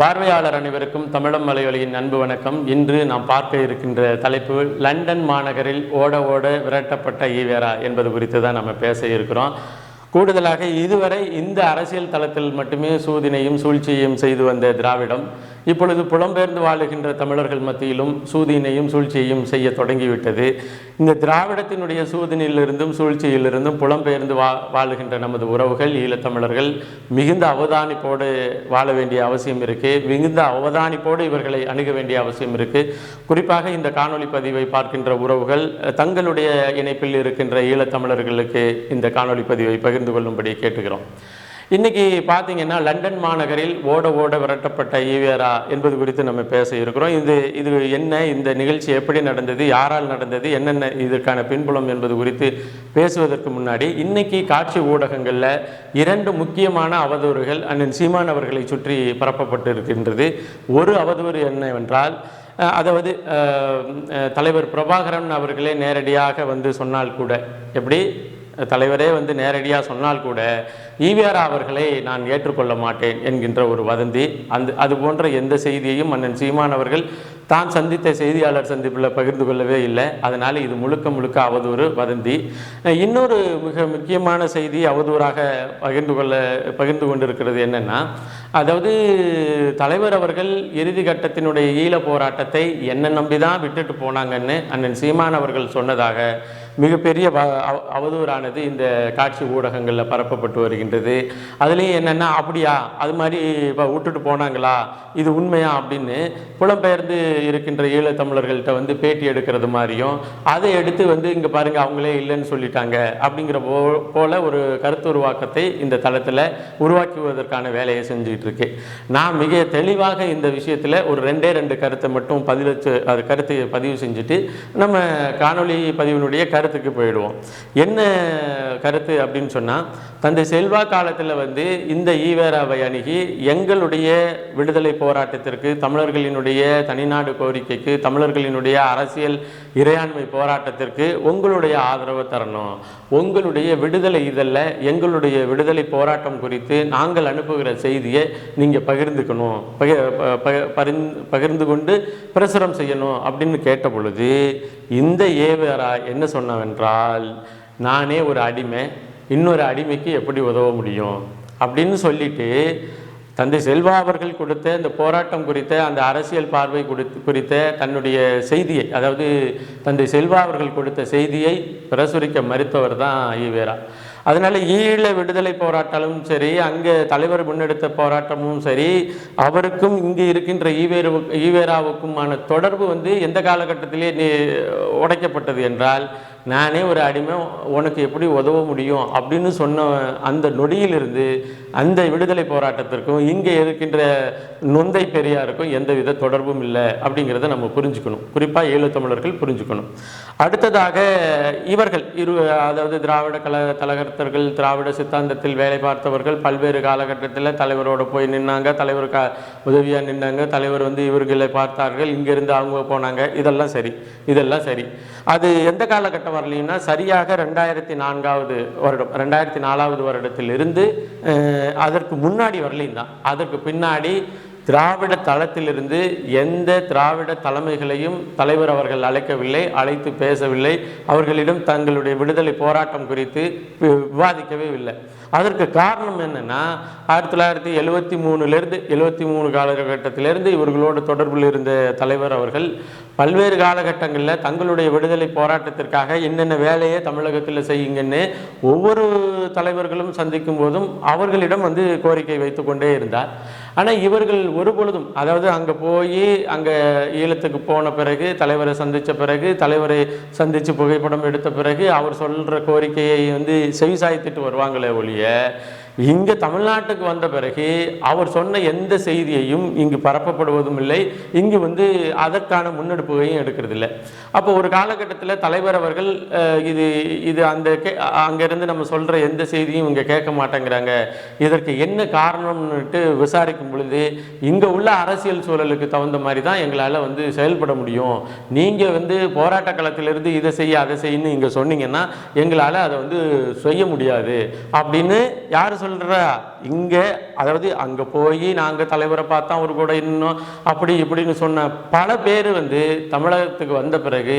பார்வையாளர் அனைவருக்கும் தமிழம் மலையொலியின் அன்பு வணக்கம். இன்று நாம் பார்க்க இருக்கின்ற தலைப்பு லண்டன் மாநகரில் ஓட ஓட விரட்டப்பட்ட ஈவேரா என்பது குறித்து தான் நம்ம பேச இருக்கிறோம். கூடுதலாக இதுவரை இந்த அரசியல் தளத்தில் மட்டுமே சூதினையும் சூழ்ச்சியையும் செய்து வந்த திராவிடம் இப்பொழுது புலம்பெயர்ந்து வாழுகின்ற தமிழர்கள் மத்தியிலும் சூதியினையும் சூழ்ச்சியையும் செய்ய தொடங்கிவிட்டது. இந்த திராவிடத்தினுடைய சூதினிலிருந்தும் சூழ்ச்சியிலிருந்தும் புலம்பெயர்ந்து வா வாழுகின்ற நமது உறவுகள் ஈழத்தமிழர்கள் மிகுந்த அவதானிப்போடு வாழ வேண்டிய அவசியம் இருக்கு. மிகுந்த அவதானிப்போடு இவர்களை அணுக வேண்டிய அவசியம் இருக்குது குறிப்பாக இந்த காணொலி பதிவை பார்க்கின்ற உறவுகள் தங்களுடைய இணைப்பில் இருக்கின்ற ஈழத்தமிழர்களுக்கு இந்த காணொலி பதிவை பகிர்ந்து கொள்ளும்படி கேட்டுக்கிறோம். இன்னைக்கு பார்த்தீங்கன்னா லண்டன் மாநகரில் ஓட ஓட விரட்டப்பட்ட ஈவேரா என்பது குறித்து நம்ம பேச இருக்கிறோம். இது இது என்ன இந்த நிகழ்ச்சி எப்படி நடந்தது யாரால் நடந்தது என்னென்ன இதற்கான பின்புலம் என்பது குறித்து பேசுவதற்கு முன்னாடி இன்னைக்கு காட்சி ஊடகங்களில் இரண்டு முக்கியமான அவதூறுகள் அண்ணன் சீமான் அவர்களை சுற்றி பரப்பப்பட்டு இருக்கின்றது ஒரு அவதூறு என்னவென்றால் அதாவது தலைவர் பிரபாகரன் அவர்களே நேரடியாக வந்து சொன்னால் கூட எப்படி தலைவரே வந்து நேரடியாக சொன்னால் கூட ஈவிஆர் அவர்களை நான் ஏற்றுக்கொள்ள மாட்டேன் என்கின்ற ஒரு வதந்தி. அந்த அது போன்ற எந்த செய்தியையும் மன்னன் சீமான் அவர்கள் தான் சந்தித்த செய்தியாளர் சந்திப்பில் பகிர்ந்து கொள்ளவே இல்லை. அதனால் இது முழுக்க முழுக்க அவதூறு வதந்தி. இன்னொரு மிக முக்கியமான செய்தி அவதூறாக பகிர்ந்து கொள்ள பகிர்ந்து கொண்டிருக்கிறது என்னென்னா அதாவது தலைவர் அவர்கள் இறுதி கட்டத்தினுடைய ஈழ போராட்டத்தை என்ன நம்பி தான் விட்டுட்டு போனாங்கன்னு அண்ணன் சீமான் அவர்கள் சொன்னதாக மிகப்பெரிய வ அவ- அவதூறானது இந்த காட்சி ஊடகங்களில் பரப்பப்பட்டு வருகின்றது. அதுலேயும் என்னென்னா அப்படியா? அது மாதிரி இப்போ விட்டுட்டு போனாங்களா? இது உண்மையா? அப்படின்னு புலம்பெயர்ந்து இருக்கின்ற ஈழத்தமிழர்கள்ட்ட வந்து பேட்டி எடுக்கிறது மாதிரியும் அதை எடுத்து வந்து இங்கே பாருங்கள் அவங்களே இல்லைன்னு சொல்லிட்டாங்க அப்படிங்கிற போ போல ஒரு கருத்துருவாக்கத்தை இந்த தளத்தில் உருவாக்குவதற்கான வேலையை செஞ்சு இருக்கு நான் மிக தெளிவாக இந்த விஷயத்தில் ஒரு ரெண்டே ரெண்டு கருத்தை மட்டும் பதிலச்சு அது கருத்தை பதிவு செஞ்சுட்டு நம்ம காணொளி பதிவினுடைய கருத்துக்கு போயிடுவோம். என்ன கருத்து அப்படின்னு சொன்னால் தந்தை செல்வா காலத்தில் வந்து இந்த ஈவேராவை அணுகி எங்களுடைய விடுதலை போராட்டத்திற்கு தமிழர்களினுடைய தனிநாடு கோரிக்கைக்கு தமிழர்களினுடைய அரசியல் இறையாண்மை போராட்டத்திற்கு உங்களுடைய ஆதரவை தரணும். உங்களுடைய விடுதலை இதழில் எங்களுடைய விடுதலை போராட்டம் குறித்து நாங்கள் அனுப்புகிற செய்தியை நீங்கள் பகிர்ந்துக்கணும். பகி ப- பகிர்ந்து கொண்டு பிரசுரம் செய்யணும் அப்படின்னு கேட்ட பொழுது இந்த ஏவேரா என்ன சொன்னவென்றால் நானே ஒரு அடிமை இன்னொரு அடிமைக்கு எப்படி உதவ முடியும்? அப்படின்னு சொல்லிட்டு தந்தை செல்வா அவர்கள் கொடுத்த இந்த போராட்டம் குறித்த அந்த அரசியல் பார்வை குறித்து குறித்த தன்னுடைய செய்தியை அதாவது தந்தை செல்வா அவர்கள் கொடுத்த செய்தியை பிரசுரிக்க மறுத்தவர் தான் ஈவேரா அதனால ஈழ விடுதலை போராட்டமும் சரி அங்கே தலைவர் முன்னெடுத்த போராட்டமும் சரி அவருக்கும் இங்கே இருக்கின்ற ஈவேரு ஈவேராவுக்குமான தொடர்பு வந்து எந்த காலகட்டத்திலே நீ உடைக்கப்பட்டது என்றால் நானே ஒரு அடிமை உனக்கு எப்படி உதவ முடியும் அப்படின்னு சொன்ன அந்த நொடியிலிருந்து அந்த விடுதலை போராட்டத்திற்கும் இங்கே இருக்கின்ற நொந்தை பெரியாருக்கும் எந்தவித தொடர்பும் இல்லை அப்படிங்கிறத நம்ம புரிஞ்சுக்கணும். குறிப்பாக ஈழத்தமிழர்கள் புரிஞ்சுக்கணும். அடுத்ததாக இவர்கள் இரு அதாவது திராவிட கல தலகர்த்தர்கள் திராவிட சித்தாந்தத்தில் வேலை பார்த்தவர்கள் பல்வேறு காலகட்டத்தில் தலைவரோடு போய் நின்னாங்க தலைவர் க உதவியாக நின்னாங்க தலைவர் வந்து இவர்களை பார்த்தார்கள் இங்கிருந்து அவங்க போனாங்க. இதெல்லாம் சரி இதெல்லாம் சரி. அது எந்த காலகட்டம் வரலைன்னா சரியாக ரெண்டாயிரத்தி நான்காவது வருடம் ரெண்டாயிரத்தி நாலாவது வருடத்திலிருந்து அதற்கு முன்னாடி வரலையும் தான் அதற்கு பின்னாடி திராவிட தளத்திலிருந்து எந்த திராவிட தலைமைகளையும் தலைவர் அவர்கள் அழைக்கவில்லை அழைத்து பேசவில்லை. அவர்களிடம் தங்களுடைய விடுதலை போராட்டம் குறித்து விவாதிக்கவே இல்லை. அதற்கு காரணம் என்னன்னா ஆயிரத்தி தொள்ளாயிரத்தி எழுவத்தி மூணுலேருந்து எழுவத்தி மூணு காலகட்டத்திலேருந்து இவர்களோடு தொடர்பில் இருந்த தலைவர் அவர்கள் பல்வேறு காலகட்டங்களில் தங்களுடைய விடுதலை போராட்டத்திற்காக என்னென்ன வேலையை தமிழகத்தில் செய்யுங்கன்னு ஒவ்வொரு தலைவர்களும் சந்திக்கும் போதும் அவர்களிடம் வந்து கோரிக்கை வைத்து கொண்டே இருந்தார். ஆனால் இவர்கள் ஒரு பொழுதும் அதாவது அங்கே போய் அங்கே ஈழத்துக்கு போன பிறகு தலைவரை சந்தித்த பிறகு தலைவரை சந்தித்து புகைப்படம் எடுத்த பிறகு அவர் சொல்கிற கோரிக்கையை வந்து செவிசாய்த்துட்டு வருவாங்களே ஒழிய இங்கே தமிழ்நாட்டுக்கு வந்த பிறகு அவர் சொன்ன எந்த செய்தியையும் இங்கு பரப்பப்படுவதும் இல்லை. இங்கு வந்து அதற்கான முன்னெடுப்புகையும் எடுக்கிறதில்ல. அப்போ ஒரு காலகட்டத்தில் தலைவர் அவர்கள் இது இது அந்த கே அங்கேருந்து நம்ம சொல்கிற எந்த செய்தியும் இங்கே கேட்க மாட்டேங்கிறாங்க. இதற்கு என்ன காரணம்னுட்டு விசாரிக்கும் பொழுது இங்கே உள்ள அரசியல் சூழலுக்கு தகுந்த மாதிரி தான் எங்களால் வந்து செயல்பட முடியும். நீங்கள் வந்து போராட்ட களத்திலிருந்து இதை செய்ய அதை செய்யன்னு இங்கே சொன்னீங்கன்னா எங்களால் அதை வந்து செய்ய முடியாது. அப்படின்னு யார் சொல்கிறா இங்கே அதாவது அங்கே போய் நாங்கள் தலைவரை பார்த்தா அவர் கூட இன்னும் அப்படி இப்படின்னு சொன்ன பல பேர் வந்து தமிழகத்துக்கு வந்த பிறகு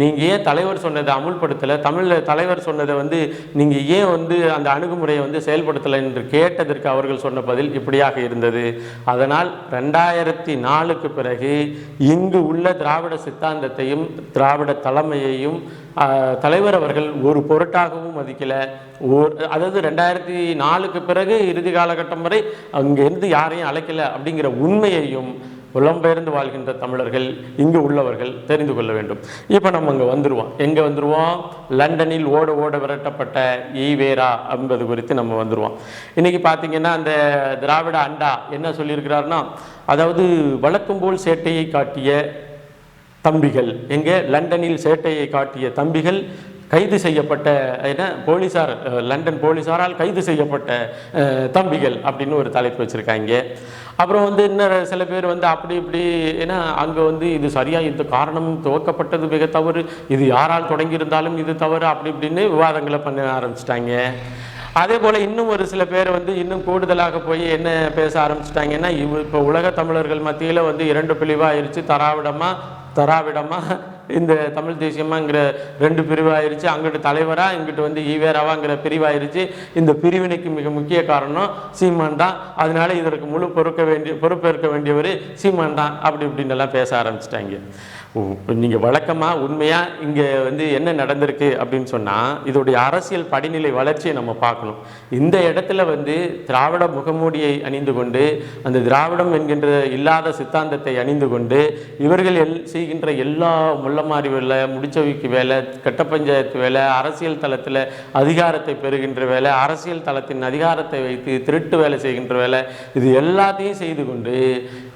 நீங்கள் ஏன் தலைவர் சொன்னதை அமுல்படுத்தலை? தமிழில் தலைவர் சொன்னதை வந்து நீங்கள் ஏன் வந்து அந்த அணுகுமுறையை வந்து செயல்படுத்தலை என்று கேட்டதற்கு அவர்கள் சொன்ன பதில் இப்படியாக இருந்தது. அதனால் ரெண்டாயிரத்தி நாலுக்கு பிறகு இங்கு உள்ள திராவிட சித்தாந்தத்தையும் திராவிட தலைமையையும் தலைவர் அவர்கள் ஒரு பொருட்டாகவும் மதிக்கலை. ஒரு அதாவது ரெண்டாயிரத்தி நாலுக்கு பிறகு இறுதி காலகட்டம் வரை அங்கிருந்து யாரையும் அழைக்கல அப்படிங்கிற உண்மையையும் புலம்பெயர்ந்து வாழ்கின்ற தமிழர்கள் இங்கு உள்ளவர்கள் தெரிந்து கொள்ள வேண்டும். இப்போ நம்ம அங்கே வந்துடுவோம் எங்கே வந்துடுவோம் லண்டனில் ஓட ஓட விரட்டப்பட்ட ஈவேரா என்பது குறித்து நம்ம வந்துடுவோம் இன்னைக்கு பார்த்தீங்கன்னா அந்த திராவிட அண்டா என்ன சொல்லியிருக்கிறாருன்னா அதாவது வழக்கம் போல் சேட்டையை காட்டிய தம்பிகள். எங்கே? லண்டனில் சேட்டையை காட்டிய தம்பிகள் கைது செய்யப்பட்ட என்ன போலீசார் லண்டன் போலீசாரால் கைது செய்யப்பட்ட தம்பிகள் அப்படின்னு ஒரு தலைப்பு வச்சுருக்காங்க. அப்புறம் வந்து இன்னும் சில பேர் வந்து அப்படி இப்படி ஏன்னா அங்கே வந்து இது சரியாக இந்த காரணம் துவக்கப்பட்டது மிக தவறு இது யாரால் தொடங்கியிருந்தாலும் இது தவறு அப்படி இப்படின்னு விவாதங்களை பண்ண ஆரம்பிச்சிட்டாங்க. அதே போல் இன்னும் ஒரு சில பேர் வந்து இன்னும் கூடுதலாக போய் என்ன பேச ஆரம்பிச்சிட்டாங்கன்னா இவ் இப்போ உலக தமிழர்கள் மத்தியில் வந்து இரண்டு பிரிவாயிருச்சு தராவிடமா தராவிடமாக இந்த தமிழ் தேசியமாங்கிற ரெண்டு பிரிவாயிருச்சு. அங்கிட்டு தலைவராக இங்கிட்டு வந்து ஈவேராவாங்கிற பிரிவாயிருச்சு. இந்த பிரிவினைக்கு மிக முக்கிய காரணம் சீமான் தான். அதனால இதற்கு முழு பொறுக்க வேண்டிய பொறுப்பேற்க வேண்டியவர் சீமான் தான் அப்படி இப்படின்னு எல்லாம் பேச ஆரம்பிச்சிட்டாங்க. நீங்கள் வழக்கமாக உண்மையாக இங்கே வந்து என்ன நடந்திருக்கு அப்படின்னு சொன்னால் இதோடைய அரசியல் படிநிலை வளர்ச்சியை நம்ம பார்க்கணும். இந்த இடத்துல வந்து திராவிட முகமூடியை அணிந்து கொண்டு அந்த திராவிடம் என்கின்ற இல்லாத சித்தாந்தத்தை அணிந்து கொண்டு இவர்கள் எல் செய்கின்ற எல்லா முள்ளமாரி வேலை முடிச்சவைக்கு வேலை கட்ட பஞ்சாயத்து வேலை அரசியல் தளத்தில் அதிகாரத்தை பெறுகின்ற வேலை அரசியல் தளத்தின் அதிகாரத்தை வைத்து திருட்டு வேலை செய்கின்ற வேலை இது எல்லாத்தையும் செய்து கொண்டு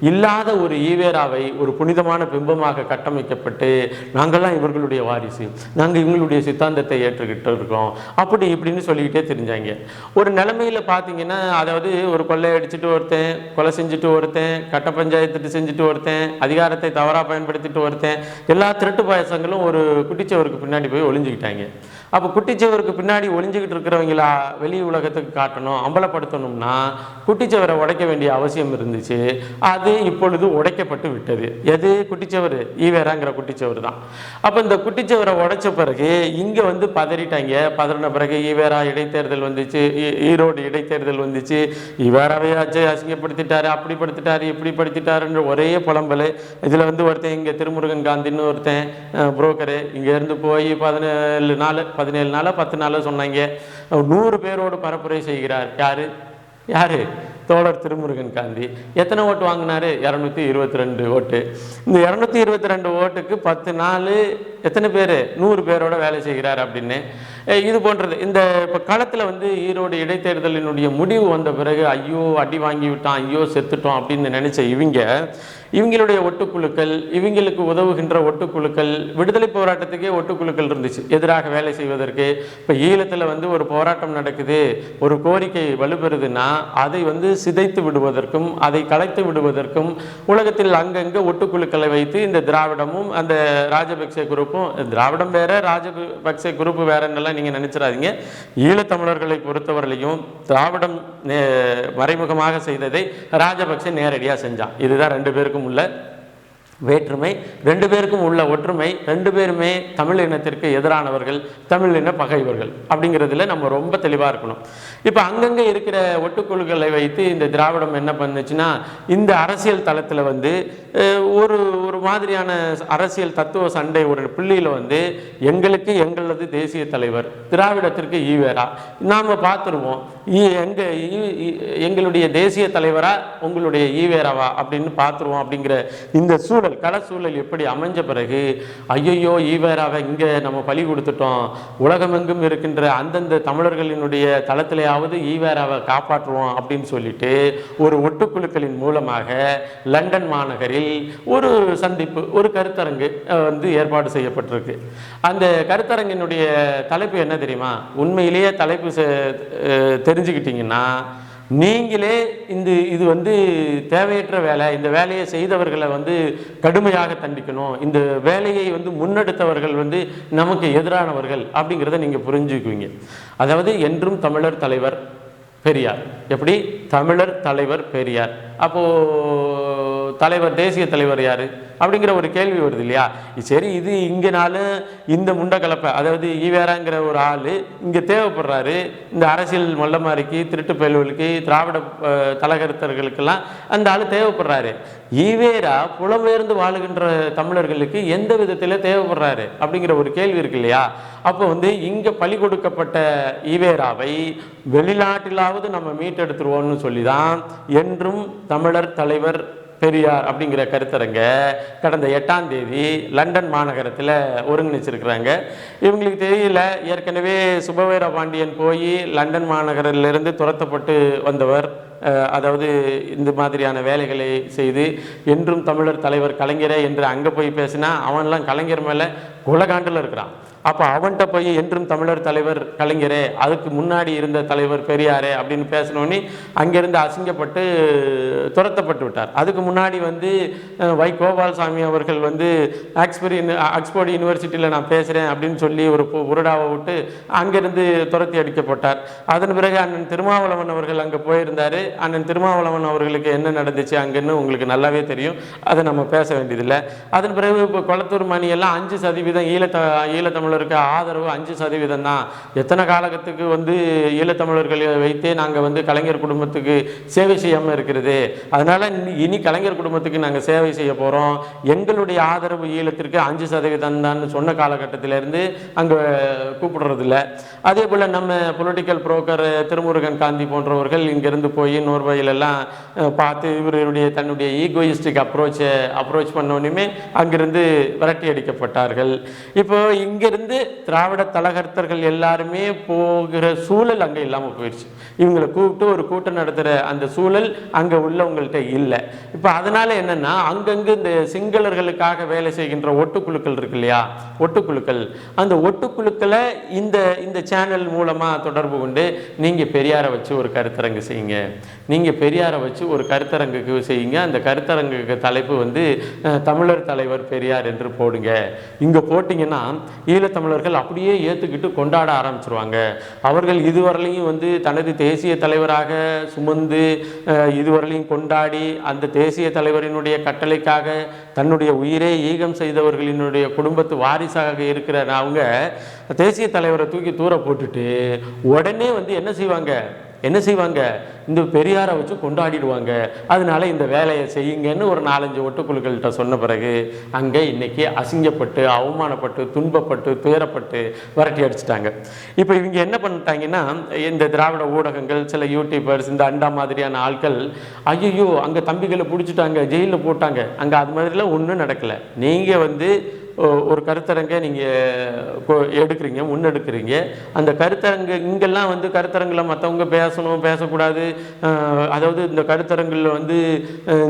இல்லாத ஒரு ஈவேராவை ஒரு புனிதமான பிம்பமாக கட்டமைக்கப்பட்டு நாங்கள்லாம் இவர்களுடைய வாரிசு. நாங்கள் இவங்களுடைய சித்தாந்தத்தை ஏற்றுக்கிட்டு இருக்கோம் அப்படி இப்படின்னு சொல்லிக்கிட்டே தெரிஞ்சாங்க. ஒரு நிலைமையில பார்த்தீங்கன்னா அதாவது ஒரு கொள்ளை அடிச்சுட்டு ஒருத்தன் கொலை செஞ்சுட்டு ஒருத்தன் கட்ட பஞ்சாயத்து செஞ்சுட்டு ஒருத்தன் அதிகாரத்தை தவறாக பயன்படுத்திட்டு ஒருத்தன் எல்லா திருட்டு பாயசங்களும் ஒரு குட்டிச்சவருக்கு பின்னாடி போய் ஒளிஞ்சுக்கிட்டாங்க. அப்போ குட்டிச்சவருக்கு பின்னாடி ஒளிஞ்சுக்கிட்டு இருக்கிறவங்களா வெளி உலகத்துக்கு காட்டணும் அம்பலப்படுத்தணும்னா குட்டிச்சவரை உடைக்க வேண்டிய அவசியம் இருந்துச்சு. அது இப்பொழுது உடைக்கப்பட்டு விட்டது. எது குட்டிச்சவர்? வேறாங்கிற குட்டிச்சவர் தான். அப்போ இந்த குட்டிச்சவரை உடைச்ச பிறகு இங்கே வந்து பதறிட்டாங்க. பதறின பிறகு ஈவேரா இடைத்தேர்தல் வந்துச்சு. ஈரோடு இடைத்தேர்தல் வந்துச்சு. ஈவேராவே ஆச்சு அசிங்கப்படுத்திட்டாரு அப்படி படுத்திட்டாரு இப்படி படுத்திட்டாருன்ற ஒரே புலம்பல். இதில் வந்து ஒருத்தன் இங்கே திருமுருகன் காந்தின்னு ஒருத்தன் புரோக்கரு. இங்கேருந்து போய் பதினேழு நாள் பதினேழு நாளா பத்து நாளா சொன்னாங்க. நூறு பேரோடு பரப்புரை செய்கிறார். யார்? யார்? தோழர் திருமுருகன் காந்தி. எத்தனை ஓட்டு வாங்கினாரு? இரநூத்தி இருபத்தி ரெண்டு ஓட்டு. இந்த இரநூத்தி இருபத்தி ரெண்டு ஓட்டுக்கு பத்து நாள் எத்தனை பேர்? நூறு பேரோட வேலை செய்கிறார் அப்படின்னு. இது போன்றது. இந்த இப்போ களத்தில் வந்து ஈரோடு இடைத்தேர்தலினுடைய முடிவு வந்த பிறகு ஐயோ அடி வாங்கி விட்டான் ஐயோ செத்துட்டோம் அப்படின்னு நினைச்ச இவங்க இவங்களுடைய ஒட்டுக்குழுக்கள் இவங்களுக்கு உதவுகின்ற ஒட்டுக்குழுக்கள் விடுதலை போராட்டத்துக்கே ஒட்டுக்குழுக்கள் இருந்துச்சு. எதிராக வேலை செய்வதற்கு. இப்போ ஈழத்தில் வந்து ஒரு போராட்டம் நடக்குது ஒரு கோரிக்கை வலுப்பெறுதுன்னா அதை வந்து சிதைத்து விடுவதற்கும் அதை கலைத்து விடுவதற்கும் உலகத்தில் அங்கங்கே ஒட்டுக்குழுக்களை வைத்து இந்த திராவிடமும் அந்த ராஜபக்சே குரூப்பும் திராவிடம் வேற ராஜபக்சே குரூப் வேறன்னெல்லாம் நீங்கள் நினைச்சிடாதீங்க. ஈழத்தமிழர்களை பொறுத்தவரையிலையும் திராவிடம் மறைமுகமாக செய்ததை ராஜபக்சே நேரடியாக செஞ்சான் இதுதான் ரெண்டு பேருக்கும் உள்ள வேற்றுமை ரெண்டு பேருக்கும் உள்ள ஒற்றுமை ரெண்டு பேருமே தமிழ் இனத்திற்கு எதிரானவர்கள் தமிழ் இன பகைவர்கள் அப்படிங்கிறதுல நம்ம ரொம்ப தெளிவாக இருக்கணும். இப்போ அங்கங்கே இருக்கிற ஒட்டுக்குழுக்களை வைத்து இந்த திராவிடம் என்ன பண்ணுச்சுன்னா இந்த அரசியல் தளத்தில் வந்து ஒரு ஒரு மாதிரியான அரசியல் தத்துவ சண்டை ஒரு புள்ளியில் வந்து எங்களுக்கு எங்களது தேசிய தலைவர் திராவிடத்திற்கு ஈவேரா நாம் பார்த்துருவோம் எங்கள் ஈ- எங்களுடைய தேசிய தலைவரா உங்களுடைய ஈவேராவா அப்படின்னு பார்த்துருவோம் அப்படிங்கிற இந்த சூழல். கள சூழல் எப்படி அமைஞ்ச பிறகு ஐயையோ ஈவேராவை இங்கே நம்ம பலி கொடுத்துட்டோம் உலகமெங்கும் இருக்கின்ற அந்தந்த தமிழர்களினுடைய தளத்திலேயாவது ஈவேராவை காப்பாற்றுவோம் அப்படின்னு சொல்லிட்டு ஒரு ஒட்டுக்குழுக்களின் மூலமாக லண்டன் மாநகரில் ஒரு சந்திப்பு ஒரு கருத்தரங்கு வந்து ஏற்பாடு செய்யப்பட்டிருக்கு. அந்த கருத்தரங்கினுடைய தலைப்பு என்ன தெரியுமா? உண்மையிலேயே தலைப்பு செ- தெரிஞ்சுக்கிட்டீங்கன்னா நீங்களே இந்த இது வந்து தேவையற்ற வேலை இந்த வேலையை செய்தவர்களை வந்து கடுமையாக தண்டிக்கணும். இந்த வேலையை வந்து முன்னெடுத்தவர்கள் வந்து நமக்கு எதிரானவர்கள் அப்படிங்கிறத நீங்கள் புரிஞ்சுக்குவீங்க. அதாவது என்றும் தமிழர் தலைவர் பெரியார். எப்படி? தமிழர் தலைவர் பெரியார். அப்போது தலைவர் தேசிய தலைவர் யார்? அப்படிங்கிற ஒரு கேள்வி வருது இல்லையா? சரி இது இங்கேனாலும் இந்த முண்டக்கலப்பை அதாவது ஈவேராங்கிற ஒரு ஆள் இங்கே தேவைப்படுறாரு. இந்த அரசியல் மொல்லமாரிக்கு திருட்டு பயல்களுக்கு திராவிட தலகருத்தர்களுக்கெல்லாம் அந்த ஆள் தேவைப்படுறாரு. ஈவேரா புலம்பெயர்ந்து வாழுகின்ற தமிழர்களுக்கு எந்த விதத்தில் தேவைப்படுறாரு? அப்படிங்கிற ஒரு கேள்வி இருக்கு இல்லையா? அப்போ வந்து இங்கே பலி கொடுக்கப்பட்ட ஈவேராவை வெளிநாட்டிலாவது நம்ம மீட்டெடுத்துருவோம்னு சொல்லி தான் என்றும் தமிழர் தலைவர் பெரியார் அப்படிங்கிற கருத்தரங்க கடந்த எட்டாம் தேதி லண்டன் மாநகரத்தில் ஒருங்கிணைச்சிருக்கிறாங்க. இவங்களுக்கு தெரியல ஏற்கனவே சுபவீர பாண்டியன் போய் லண்டன் மாநகரிலிருந்து துரத்தப்பட்டு வந்தவர் அதாவது இந்த மாதிரியான வேலைகளை செய்து என்றும் தமிழர் தலைவர் கலைஞரே என்று அங்கே போய் பேசினா அவன்லாம் கலைஞர் மேலே குலகாண்டில் இருக்கிறான். அப்போ அவன்கிட்ட போய் என்றும் தமிழர் தலைவர் கலைஞரே அதுக்கு முன்னாடி இருந்த தலைவர் பெரியாரே அப்படின்னு பேசினோன்னே அங்கேருந்து அசிங்கப்பட்டு துரத்தப்பட்டு விட்டார். அதுக்கு முன்னாடி வந்து வை கோபால்சாமி அவர்கள் வந்து ஆக்ஸ்போர்ட் ஆக்ஸ்போர்ட் யூனிவர்சிட்டியில் நான் பேசுகிறேன் அப்படின்னு சொல்லி ஒரு பு- உருடாவை விட்டு அங்கேருந்து துரத்தி அடிக்கப்பட்டார். அதன் பிறகு அண்ணன் திருமாவளவன் அவர்கள் அங்கே போயிருந்தார். அண்ணன் திருமாவளவன் அவர்களுக்கு என்ன நடந்துச்சு அங்கேன்னு உங்களுக்கு நல்லாவே தெரியும். அதை நம்ம பேச வேண்டியதில்லை. அதன் பிறகு இப்போ கொளத்தூர் மணியெல்லாம் அஞ்சு சதவீதம் ஈழத்த ஈழத்தமிழ் ஈழத்தமிழருக்கு ஆதரவு அஞ்சு சதவீதம் தான். எத்தனை காலகத்துக்கு வந்து ஈழத்தமிழர்களை வைத்தே நாங்கள் வந்து கலைஞர் குடும்பத்துக்கு சேவை செய்யாமல் இருக்கிறது. அதனால் இனி கலைஞர் குடும்பத்துக்கு நாங்கள் சேவை செய்ய போகிறோம் எங்களுடைய ஆதரவு ஈழத்திற்கு அஞ்சு சதவீதம் தான் சொன்ன காலகட்டத்திலேருந்து அங்கே கூப்பிடுறதில்ல. அதே போல் நம்ம பொலிட்டிக்கல் புரோக்கர் திருமுருகன் காந்தி போன்றவர்கள் இங்கேருந்து போய் நோர்வையிலெல்லாம் பார்த்து இவருடைய தன்னுடைய ஈகோயிஸ்டிக் அப்ரோச்சை அப்ரோச் பண்ணோன்னுமே அங்கிருந்து விரட்டி அடிக்கப்பட்டார்கள். இப்போ இங்கிருந்து திராவிட தலகர்த்தர்கள் எல்லாருமே போகிற சூழல் அங்கே இல்லாமல் போயிடுச்சு இவங்களை கூப்பிட்டு ஒரு கூட்டம் நடத்துகிற அந்த சூழல் அங்கே உள்ளவங்கள்ட்ட இல்லை. இப்போ அதனால என்னன்னா அங்கங்கே இந்த சிங்களர்களுக்காக வேலை செய்கின்ற ஒட்டுக்குழுக்கள் இருக்கு இல்லையா? ஒட்டுக்குழுக்கள். அந்த ஒட்டுக்குழுக்களை இந்த இந்த சேனல் மூலமாக தொடர்பு கொண்டு நீங்கள் பெரியாரை வச்சு ஒரு கருத்தரங்கு செய்யுங்க. நீங்கள் பெரியாரை வச்சு ஒரு கருத்தரங்குக்கு செய்யுங்க. அந்த கருத்தரங்குக்கு தலைப்பு வந்து தமிழர் தலைவர் பெரியார் என்று போடுங்க. இங்கே போட்டிங்கன்னா தமிழர்கள் அப்படியே ஏற்றுக்கிட்டு கொண்டாட ஆரம்பிச்சிருவாங்க. அவர்கள் இதுவரையிலையும் வந்து தனது தேசிய தலைவராக சுமந்து இதுவரையிலையும் கொண்டாடி அந்த தேசிய தலைவரினுடைய கட்டளைக்காக தன்னுடைய உயிரே ஈகம் செய்தவர்களினுடைய குடும்பத்து வாரிசாக இருக்கிற அவங்க தேசிய தலைவரை தூக்கி தூர போட்டுட்டு உடனே வந்து என்ன செய்வாங்க? என்ன செய்வாங்க? இந்த பெரியாரை வச்சு கொண்டாடிடுவாங்க. அதனால இந்த வேலையை செய்யுங்கன்னு ஒரு நாலஞ்சு ஒட்டுக்குழுக்கள்கிட்ட சொன்ன பிறகு அங்கே இன்னைக்கு அசிங்கப்பட்டு அவமானப்பட்டு துன்பப்பட்டு துயரப்பட்டு விரட்டி அடிச்சிட்டாங்க. இப்போ இவங்க என்ன பண்ணிட்டாங்கன்னா இந்த திராவிட ஊடகங்கள் சில யூடியூபர்ஸ் இந்த அண்டா மாதிரியான ஆட்கள் ஐயோ அங்கே தம்பிகளை பிடிச்சிட்டாங்க ஜெயிலில் போட்டாங்க. அங்கே அது மாதிரிலாம் ஒன்றும் நடக்கலை. நீங்கள் வந்து ஒரு கருத்தரங்கை நீங்கள் எடுக்கிறீங்க முன்னெடுக்கிறீங்க. அந்த கருத்தரங்கு இங்கெல்லாம் வந்து கருத்தரங்கில் மற்றவங்க பேசணும் பேசக்கூடாது. அதாவது இந்த கருத்தரங்கில் வந்து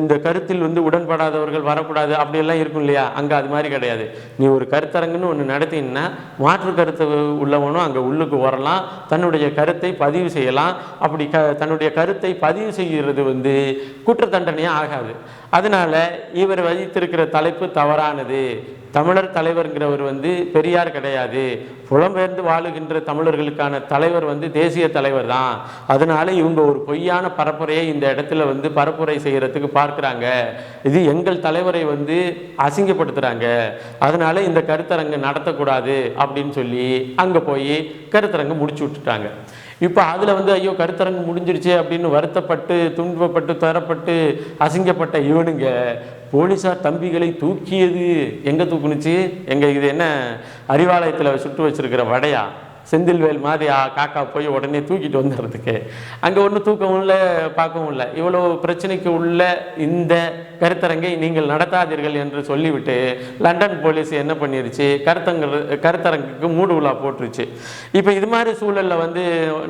இந்த கருத்தில் வந்து உடன்படாதவர்கள் வரக்கூடாது. அப்படியெல்லாம் இருக்கும் இல்லையா? அங்கே அது மாதிரி கிடையாது. நீ ஒரு கருத்தரங்குன்னு ஒன்று நடத்தினா மாற்று கருத்து உள்ளவனும் அங்கே உள்ளுக்கு வரலாம். தன்னுடைய கருத்தை பதிவு செய்யலாம். அப்படி க தன்னுடைய கருத்தை பதிவு செய்கிறது வந்து குற்ற தண்டனையாக ஆகாது. அதனால இவர் வைத்திருக்கிற தலைப்பு தவறானது. தமிழர் தலைவர்ங்கிறவர் வந்து பெரியார் கிடையாது. புலம்பெயர்ந்து வாழுகின்ற தமிழர்களுக்கான தலைவர் வந்து தேசிய தலைவர் தான் அதனால இவங்க ஒரு பொய்யான பரப்புரையை இந்த இடத்துல வந்து பரப்புரை செய்கிறதுக்கு பார்க்குறாங்க. இது எங்கள் தலைவரை வந்து அசிங்கப்படுத்துகிறாங்க அதனால இந்த கருத்தரங்கு நடத்தக்கூடாது அப்படின்னு சொல்லி அங்கே போய் கருத்தரங்கு முடிச்சு விட்டுட்டாங்க. இப்போ அதில் வந்து ஐயோ கருத்தரங்கு முடிஞ்சிருச்சே அப்படின்னு வருத்தப்பட்டு துன்பப்பட்டு துரப்பட்டு அசிங்கப்பட்ட இவனுங்க போலீஸார் தம்பிகளை தூக்கியது எங்கே தூக்குனுச்சு? எங்கள் இது என்ன அறிவாலயத்தில் சுட்டு வச்சிருக்கிற வடையா? செந்தில்வேல் மாதிரி காக்கா போய் உடனே தூக்கிட்டு வந்துடுறதுக்கு. அங்கே ஒன்றும் தூக்கவும் இல்லை பார்க்கவும் இல்லை. இவ்வளோ பிரச்சனைக்கு உள்ள இந்த கருத்தரங்கை நீங்கள் நடத்தாதீர்கள் என்று சொல்லிவிட்டு லண்டன் போலீஸ் என்ன பண்ணிருச்சு? கருத்தங்க கருத்தரங்குக்கு மூடு உலா போட்டுருச்சு. இப்போ இது மாதிரி சூழலில் வந்து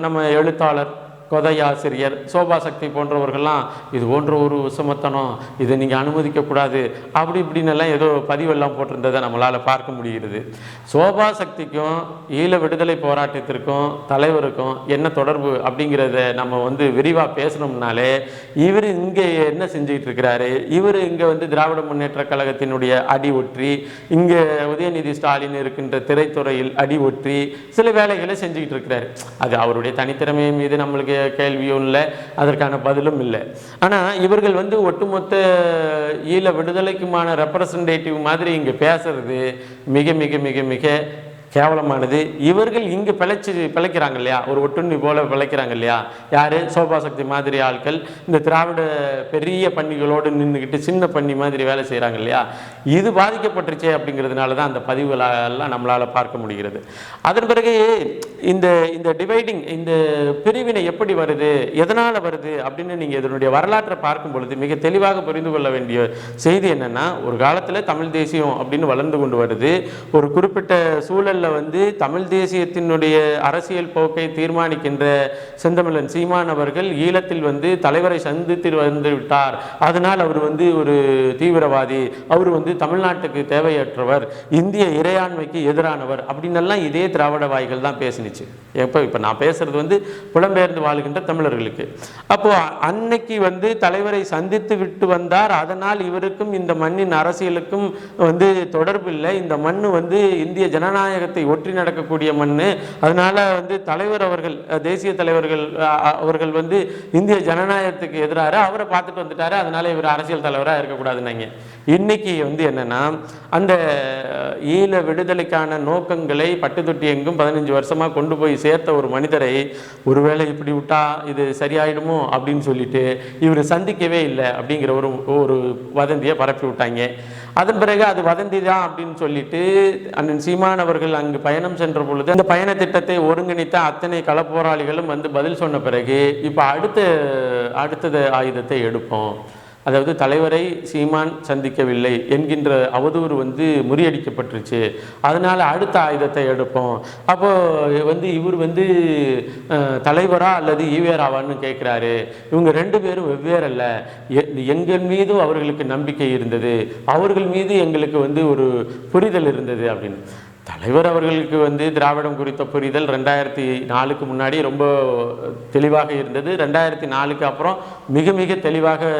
நம்ம எழுத்தாளர் கொதையாசிரியர் சோபாசக்தி போன்றவர்கள்லாம் இது போன்ற ஒரு விஷமத்தனம் இதை நீங்கள் அனுமதிக்கக்கூடாது அப்படி இப்படின்னு ஏதோ பதிவெல்லாம் போட்டிருந்ததை நம்மளால் பார்க்க முடிகிறது. சோபாசக்திக்கும் ஈழ விடுதலை போராட்டத்திற்கும் தலைவருக்கும் என்ன தொடர்பு அப்படிங்கிறத நம்ம வந்து விரிவாக பேசணும்னாலே இவர் இங்கே என்ன செஞ்சுக்கிட்டு இருக்கிறாரு? இவர் இங்கே வந்து திராவிட முன்னேற்ற கழகத்தினுடைய அடி ஒற்றி இங்கே உதயநிதி ஸ்டாலின் இருக்கின்ற திரைத்துறையில் அடி ஒற்றி சில வேலைகளை செஞ்சுக்கிட்டு இருக்கிறாரு. அது அவருடைய தனித்திறமை மீது நம்மளுக்கு கேள்வியும் இல்லை அதற்கான பதிலும் இல்லை. ஆனால் இவர்கள் வந்து ஒட்டுமொத்த ஈழ விடுதலைக்குமான ரெப்ரசன்டேட்டிவ் மாதிரி இங்கே பேசுறது மிக மிக மிக மிக கேவலமானது. இவர்கள் இங்கு பிழைச்சி பிழைக்கிறாங்க இல்லையா? ஒரு ஒட்டுண்ணி போல பிழைக்கிறாங்க இல்லையா? யாரு? சோபா சக்தி மாதிரி ஆட்கள். இந்த திராவிட பெரிய பண்ணிகளோடு நின்றுக்கிட்டு சின்ன பன்னி மாதிரி வேலை செய்கிறாங்க இல்லையா? இது பாதிக்கப்பட்டுருச்சே அப்படிங்கிறதுனால தான் அந்த பதிவுகளெல்லாம் நம்மளால் பார்க்க முடிகிறது. அதன் பிறகு இந்த இந்த டிவைடிங் இந்த பிரிவினை எப்படி வருது? எதனால் வருது? அப்படின்னு நீங்கள் இதனுடைய வரலாற்றை பார்க்கும் பொழுது மிக தெளிவாக புரிந்து கொள்ள வேண்டிய செய்தி என்னென்னா ஒரு காலத்தில் தமிழ் தேசியம் அப்படின்னு வளர்ந்து கொண்டு வருது. ஒரு குறிப்பிட்ட சூழல்ல வந்து தமிழ் தேசியத்தினுடைய அரசியல் போக்கை தீர்மானிக்கின்ற செந்தமிழன் சீமான் அவர்கள் ஈழத்தில் வந்து தலைவரை சந்தித்து வந்து விட்டார். அதனால் அவர் வந்து ஒரு தீவிரவாதி. அவர் வந்து தமிழ்நாட்டுக்கு தேவையற்றவர். இந்திய இறையாண்மைக்கு எதிரானவர். அப்படின்னெல்லாம் இதே திராவிட வாய்கள் தான் பேசினுச்சு. எப்போ இப்போ நான் பேசுறது வந்து புலம்பெயர்ந்து வாழ்கின்ற தமிழர்களுக்கு. அப்போ அன்னைக்கு வந்து தலைவரை சந்தித்து விட்டு வந்தார். அதனால் இவருக்கும் இந்த மண்ணின் அரசியலுக்கும் வந்து தொடர்பு இல்லை இந்த மண்ணு வந்து இந்திய ஜனநாயக ஜனநாயகத்தை ஒற்றி நடக்கக்கூடிய மண்ணு. அதனால வந்து தலைவர் அவர்கள் தேசிய தலைவர்கள் அவர்கள் வந்து இந்திய ஜனநாயகத்துக்கு எதிராக அவரை பார்த்துட்டு வந்துட்டாரு. அதனால இவர் அரசியல் தலைவராக இருக்கக்கூடாதுன்னாங்க. இன்னைக்கு வந்து என்னன்னா அந்த ஈழ விடுதலைக்கான நோக்கங்களை பட்டு தொட்டி எங்கும் பதினஞ்சு வருஷமா கொண்டு போய் சேர்த்த ஒரு மனிதரை ஒருவேளை இப்படி விட்டா இது சரியாயிடுமோ அப்படின்னு சொல்லிட்டு இவர் சந்திக்கவே இல்லை அப்படிங்கிற ஒரு ஒரு வதந்தியை பரப்பி விட்டாங்க. அதன் பிறகு அது வதந்தி தான் அப்படின்னு சொல்லிட்டு அண்ணன் சீமான் அவர்கள் அங்கு பயணம் சென்ற பொழுது அந்த பயண திட்டத்தை ஒருங்கிணைத்த அத்தனை களப்போராளிகளும் வந்து பதில் சொன்ன பிறகு இப்போ அடுத்த அடுத்தது ஆயுதத்தை எடுப்போம். அதாவது தலைவரை சீமான் சந்திக்கவில்லை என்கின்ற அவதூறு வந்து முறியடிக்கப்பட்டுருச்சு. அதனால் அடுத்த ஆயுதத்தை எடுப்போம். அப்போது வந்து இவர் வந்து தலைவரா அல்லது ஈவேராவான்னு கேட்குறாரு இவங்க ரெண்டு பேரும் வெவ்வேறு அல்ல எங்கள் மீதும் அவர்களுக்கு நம்பிக்கை இருந்தது. அவர்கள் மீது எங்களுக்கு வந்து ஒரு புரிதல் இருந்தது அப்படின்னு. தலைவர் அவர்களுக்கு வந்து திராவிடம் குறித்த புரிதல் ரெண்டாயிரத்தி நாலுக்கு முன்னாடி ரொம்ப தெளிவாக இருந்தது. ரெண்டாயிரத்தி நாலுக்கு அப்புறம் மிக மிக தெளிவாக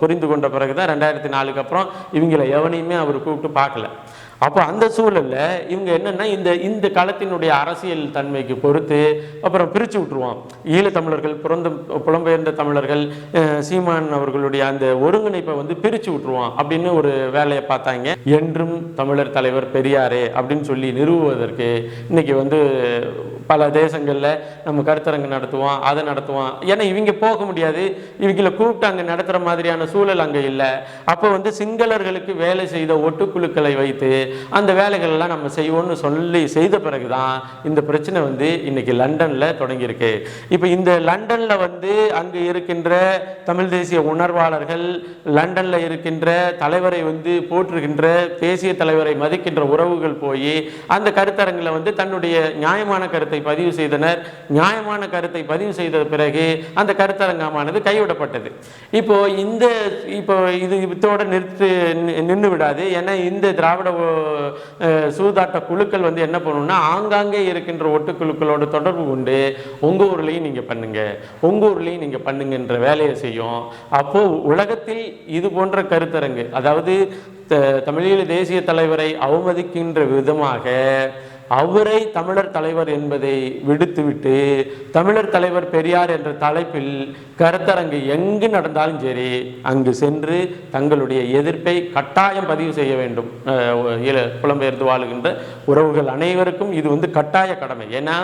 புரிந்து கொண்ட பிறகு தான் ரெண்டாயிரத்தி நாலுக்கு அப்புறம் இவங்களை எவனையுமே அவர் கூப்பிட்டு பார்க்கல. அப்போ அந்த சூழல்ல இவங்க என்னென்னா இந்த இந்த காலத்தினுடைய அரசியல் தன்மைக்கு பொறுத்து அப்புறம் பிரித்து விட்ருவான் ஈழத்தமிழர்கள் பிறந்த புலம்பெயர்ந்த தமிழர்கள் சீமான் அவர்களுடைய அந்த ஒருங்கிணைப்பை வந்து பிரித்து விட்ருவான் அப்படின்னு ஒரு வேலையை பார்த்தாங்க. என்றும் தமிழர் தலைவர் பெரியாரே அப்படின்னு சொல்லி நிறுவுவதற்கு இன்னைக்கு வந்து பல தேசங்களில் நம்ம கருத்தரங்கு நடத்துவோம் அதை நடத்துவோம். ஏன்னா இவங்க போக முடியாது. இவங்கள கூப்பிட்டு அங்கே நடத்துகிற மாதிரியான சூழல் அங்கே இல்லை. அப்போ வந்து சிங்களர்களுக்கு வேலை செய்த ஒட்டுக்குழுக்களை வைத்து அந்த வேலைகள் எல்லாம் நம்ம செய்வோம்னு சொல்லி செய்த பிறகு தான் இந்த பிரச்சனை வந்து இன்னைக்கு லண்டனில் தொடங்கியிருக்கு. இப்போ இந்த லண்டனில் வந்து அங்கே இருக்கின்ற தமிழ் தேசிய உணர்வாளர்கள் லண்டனில் இருக்கின்ற தலைவரை வந்து போற்றுகின்ற தேசிய தலைவரை மதிக்கின்ற உறவுகள் போய் அந்த கருத்தரங்கில் வந்து தன்னுடைய நியாயமான கருத்தை பதிவு செய்தனர். நியாயமான கருத்தை பதிவு செய்த பிறகு அந்த கருத்தரங்கமானது கைவிடப்பட்டது. இப்போ இந்த இப்போ இது இத்தோடு நிறுத்து நின்று விடாது. ஏன்னா இந்த திராவிட சூதாட்ட குழுக்கள் வந்து என்ன பண்ணணும்னா ஆங்காங்கே இருக்கின்ற ஒட்டுக்குழுக்களோட தொடர்பு கொண்டு உங்க ஊர்லேயும் நீங்க பண்ணுங்க உங்க ஊர்லேயும் நீங்க பண்ணுங்கன்ற வேலையை செய்யும். அப்போ உலகத்தில் இது போன்ற கருத்தரங்கு அதாவது த- தமிழீழ தேசிய தலைவரை அவமதிக்கின்ற விதமாக அவரை தமிழர் தலைவர் என்பதை விடுத்துவிட்டு தமிழர் தலைவர் பெரியார் என்ற தலைப்பில் கருத்தரங்கு எங்கு நடந்தாலும் சரி அங்கு சென்று தங்களுடைய எதிர்ப்பை கட்டாயம் பதிவு செய்ய வேண்டும். புலம்பெயர்ந்து வாழுகின்ற உறவுகள் அனைவருக்கும் இது வந்து கட்டாய கடமை. ஏன்னா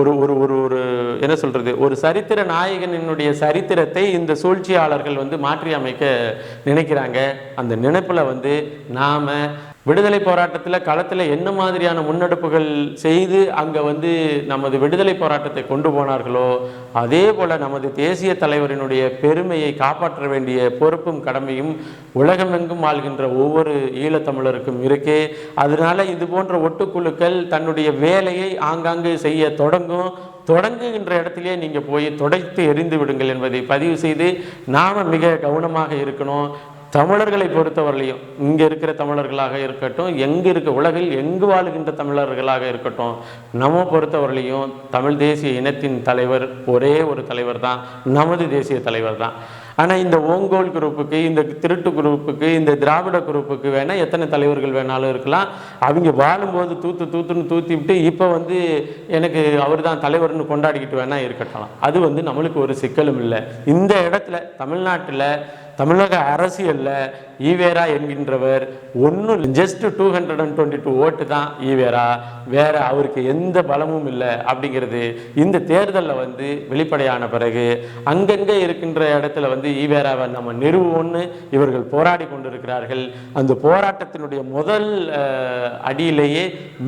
ஒரு ஒரு ஒரு ஒரு என்ன சொல்றது ஒரு சரித்திர நாயகனினுடைய சரித்திரத்தை இந்த சூழ்ச்சியாளர்கள் வந்து மாற்றி அமைக்க நினைக்கிறாங்க. அந்த நினைப்பில் வந்து நாம் விடுதலை போராட்டத்தில் களத்தில் என்ன மாதிரியான முன்னெடுப்புகள் செய்து அங்கே வந்து நமது விடுதலை போராட்டத்தை கொண்டு போனார்களோ அதே போல் நமது தேசிய தலைவரினுடைய பெருமையை காப்பாற்ற வேண்டிய பொறுப்பும் கடமையும் உலகமெங்கும் வாழ்கின்ற ஒவ்வொரு ஈழத்தமிழருக்கும் இருக்கே. அதனால இது போன்ற ஒட்டுக்குழுக்கள் தன்னுடைய வேலையை ஆங்காங்கு செய்ய தொடங்கும். தொடங்குகின்ற இடத்திலே நீங்கள் போய் தொடைத்து எரிந்து விடுங்கள் என்பதை பதிவு செய்து நாம் மிக கவனமாக இருக்கணும். தமிழர்களை பொறுத்தவரையிலையும் இங்கே இருக்கிற தமிழர்களாக இருக்கட்டும் எங்கே இருக்க உலகில் எங்கு வாழுகின்ற தமிழர்களாக இருக்கட்டும் நம்ம பொறுத்தவரையிலையும் தமிழ் தேசிய இனத்தின் தலைவர் ஒரே ஒரு தலைவர் தான் நமது தேசிய தலைவர் தான். ஆனால் இந்த ஓங்கோல் குரூப்புக்கு இந்த திருட்டு குரூப்புக்கு இந்த திராவிட குரூப்புக்கு வேணால் எத்தனை தலைவர்கள் வேணாலும் இருக்கலாம். அவங்க வாழும்போது தூத்து தூத்துன்னு தூத்தி விட்டு இப்போ வந்து எனக்கு அவர் தான் தலைவர்னு கொண்டாடிக்கிட்டு வேணால் இருக்கட்டும். அது வந்து நம்மளுக்கு ஒரு சிக்கலும் இல்லை. இந்த இடத்துல தமிழ்நாட்டில் தமிழக அரசியலில் ஈவேரா என்கின்றவர் ஒன்றும் just two hundred and twenty two ஓட்டு தான் ஈவேரா. வேற அவருக்கு எந்த பலமும் இல்லை அப்படிங்கிறது இந்த தேர்தலில் வந்து வெளிப்படையான பிறகு அங்கங்கே இருக்கின்ற இடத்துல வந்து ஈவேராவை நம்ம நிறுவோன்னு இவர்கள் போராடி கொண்டிருக்கிறார்கள். அந்த போராட்டத்தினுடைய முதல் அடியிலேயே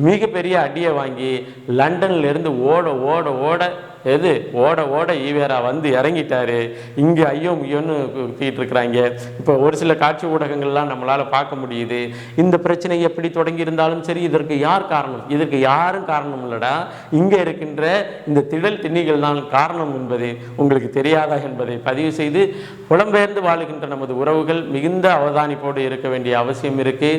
மிகப்பெரிய அடியை வாங்கி லண்டன்ல இருந்து ஓட ஓட ஓட எது? ஓட ஓட ஈவேரா வந்து இறங்கிட்டாரு. இங்கே ஐயோ ஐயோன்னு கூப்பிட்டு இருக்கிறாங்க. இப்போ ஒரு சில காட்சி ஊடகங்கள்லாம் நம்மளால் பார்க்க முடியுது. இந்த பிரச்சனை எப்படி தொடங்கி இருந்தாலும் சரி இதற்கு யார் காரணம்? இதற்கு யாரும் காரணம் இல்லடா. இங்கே இருக்கின்ற இந்த திடல் திண்ணிகள் தான் காரணம் என்பது உங்களுக்கு தெரியாதா என்பதை பதிவு செய்து புலம்பெயர்ந்து வாழுகின்ற நமது உறவுகள் மிகுந்த அவதானிப்போடு இருக்க வேண்டிய அவசியம் இருக்கு.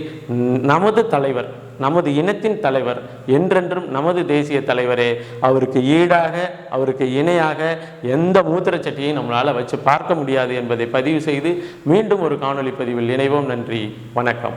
நமது தலைவர் நமது இனத்தின் தலைவர் என்றென்றும் நமது தேசிய தலைவரே அவருக்கு ஈடாக அவருக்கு இணையாக எந்த மூத்திரச்சட்டியையும் நம்மளால் வச்சு பார்க்க முடியாது என்பதை பதிவு செய்து மீண்டும் ஒரு காணொளி பதிவில் இணைவோம். நன்றி. வணக்கம்.